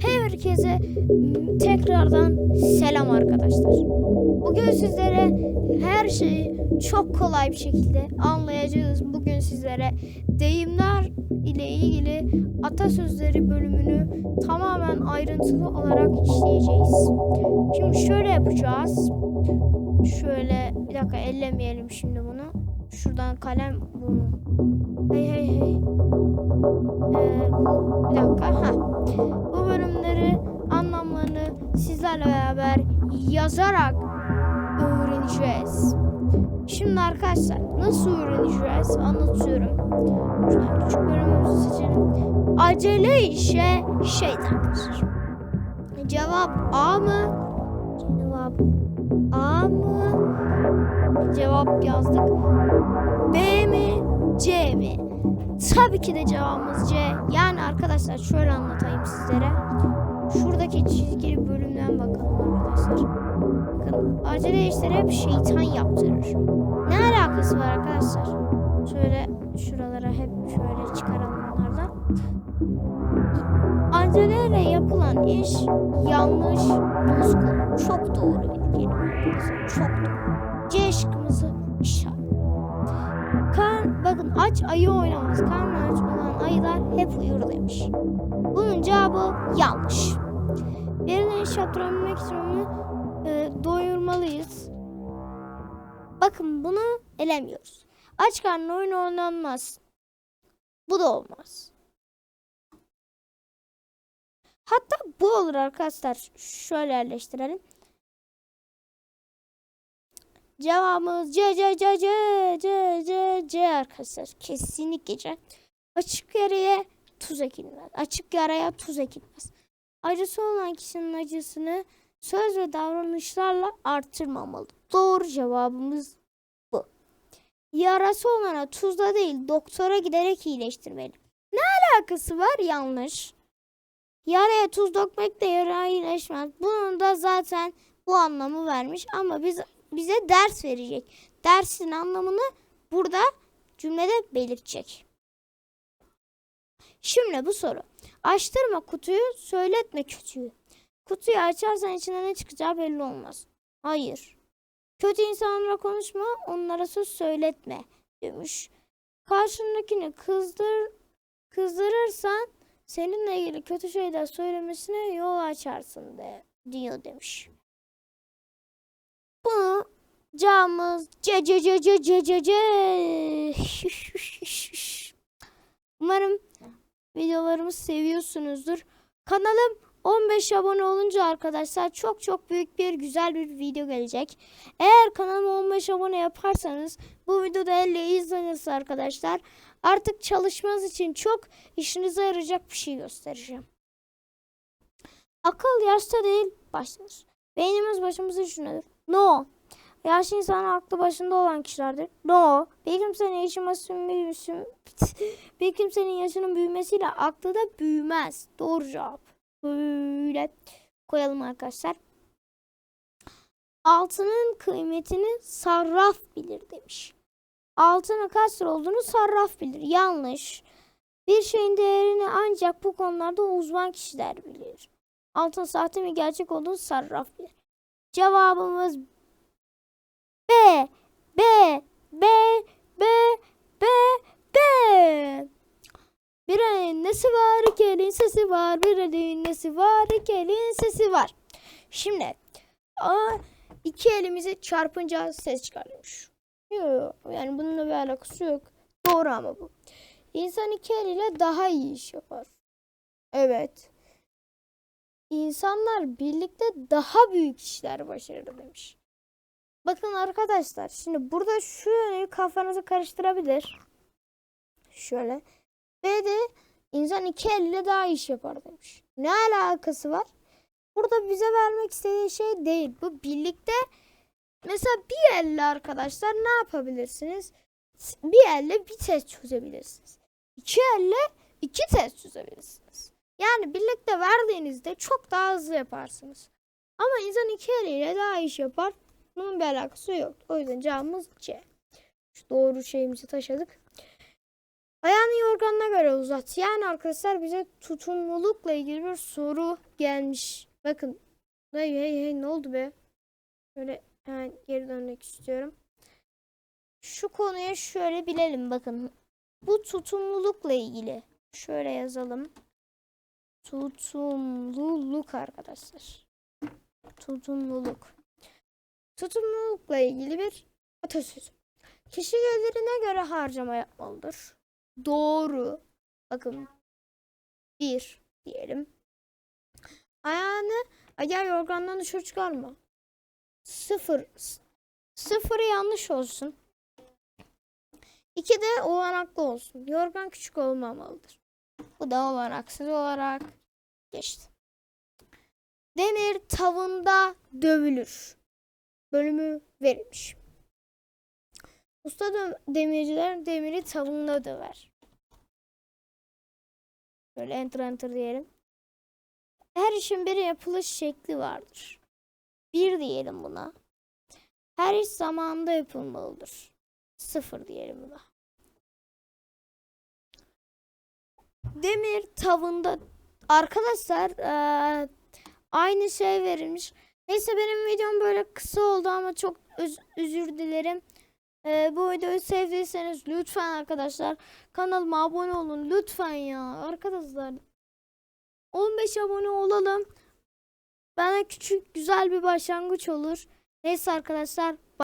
Herkese tekrardan selam arkadaşlar. Bugün sizlere her şeyi çok kolay bir şekilde anlayacağız. Bugün sizlere deyimler ile ilgili atasözleri bölümünü tamamen ayrıntılı olarak işleyeceğiz. Şimdi şöyle yapacağız. Şöyle bir dakika ellemeyelim şimdi bunu. Şuradan kalem bunu. Sizlerle beraber yazarak öğreneceğiz. Şimdi arkadaşlar nasıl öğreneceğiz anlatıyorum. Şuradan küçük bölümümüzü seçelim. Acele işe şeytandır. Cevap A mı? Cevap A mı? Cevap yazdık. B mi? C mi? Tabii ki de cevabımız C. Yani arkadaşlar şöyle anlatayım sizlere. Şuradaki çizgili. Bakın acele işleri hep şeytan yaptırır. Ne alakası var arkadaşlar? Şöyle şuralara hep şöyle çıkaralım bunlardan. Aceleyle yapılan iş yanlış, bozgun. Çok doğru bir kelime. Çok doğru. C şıkkımızı işaret. Kar, bakın aç ayı oynamaz. Karnı aç olan ayılar hep uyur demiş. Bunun cevabı yanlış. Birine iş yaptırabilmek için onu e, doyurmalıyız. Bakın bunu elemiyoruz. Aç karnına oyun oynanmaz. Bu da olmaz. Hatta bu olur arkadaşlar. Şöyle yerleştirelim. Cevabımız C C C C C C C arkadaşlar. Kesinlikle C. Açık yaraya tuz ekilmez. Açık yaraya tuz ekilmez. Acısı olan kişinin acısını söz ve davranışlarla artırmamalı. Doğru cevabımız bu. Yarası olana tuzla değil doktora giderek iyileştirmeli. Ne alakası var? Yanlış. Yaraya tuz dökmek de yara iyileşmez. Bunun da zaten bu anlamı vermiş ama biz bize ders verecek. Dersin anlamını burada cümlede belirtecek. Şimdi bu soru. Açtırma kutuyu, söyletme kötüyü. Kutuyu açarsan içinden ne çıkacağı belli olmaz. Hayır. Kötü insanlara konuşma, onlara söz söyletme demiş. Karşındakini kızdır, kızdırırsan seninle ilgili kötü şeyler söylemesine yol açarsın de, diyor demiş. Bunu camız ce ce ce ce ce ce ce. Umarım videolarımı seviyorsunuzdur. Kanalım 15 abone olunca arkadaşlar çok çok büyük bir güzel bir video gelecek. Eğer kanalıma 15 abone yaparsanız bu videoda 50 izlenirse arkadaşlar artık çalışmanız için çok işinize yarayacak bir şey göstereceğim. Akıl yaşta değil baştadır. Beynimiz başımızı düşünür. No. Yaşlı insan aklı başında olan kişilerdir. No. Bir kimsenin yaşaması büyümesi, bir kimsenin yaşının büyümesiyle aklı da büyümez. Doğru cevap. Böyle koyalım arkadaşlar. Altının kıymetini sarraf bilir demiş. Altının kaç lira olduğunu sarraf bilir. Yanlış. Bir şeyin değerini ancak bu konularda uzman kişiler bilir. Altın sahte mi gerçek olduğunu sarraf bilir. Cevabımız B. B. B. B. B. B. Nesi var, iki elin sesi var. Bir elin nesi var, iki elin sesi var. Şimdi a, iki elimizi çarpınca ses çıkarmış. Yok yani bununla bir alakası yok. Doğru ama bu. İnsan iki eliyle daha iyi iş yapar. Evet. İnsanlar birlikte daha büyük işler başarır demiş. Bakın arkadaşlar şimdi burada şu yönü kafanızı karıştırabilir. Şöyle. Ve de insan iki elle daha iş yapar demiş. Ne alakası var? Burada bize vermek istediği şey değil. Bu birlikte mesela bir elle arkadaşlar ne yapabilirsiniz? Bir elle bir test çözebilirsiniz. İki elle iki test çözebilirsiniz. Yani birlikte verdiğinizde çok daha hızlı yaparsınız. Ama insan iki eliyle daha iş yapar. Bunun bir alakası yok. O yüzden cevabımız C. Şu doğru şeyimizi taşıdık. Ayağını yorganına göre uzat. Yani arkadaşlar bize tutumlulukla ilgili bir soru gelmiş. Bakın. Hey hey hey ne oldu be? Şöyle hemen geri dönmek istiyorum. Şu konuya şöyle bilelim bakın. Bu tutumlulukla ilgili. Şöyle yazalım. Tutumluluk arkadaşlar. Tutumluluk. Tutumlulukla ilgili bir atasözü. Kişi gelirine göre harcama yapmalıdır. Doğru. Bakın. Bir diyelim. Ayağını ayağı yorgandan dışarı çıkarma. Sıfır. Sıfırı yanlış olsun. İki de olanaklı olsun. Yorgan küçük olmamalıdır. Bu da olanaksız olarak geçti. Demir tavında dövülür. Bölümü verilmiş. Usta demirciler demiri tavında döver. Böyle enter enter diyelim. Her işin bir yapılış şekli vardır. Bir diyelim buna. Her iş zamanında yapılmalıdır. Sıfır diyelim buna. Demir tavında arkadaşlar eee, aynı şey verilmiş. Neyse benim videom böyle kısa oldu ama çok öz- özür dilerim. Eee, bu videoyu sevdiyseniz lütfen arkadaşlar kanalıma abone olun lütfen ya arkadaşlar. 15 abone olalım. Bana küçük güzel bir başlangıç olur. Neyse arkadaşlar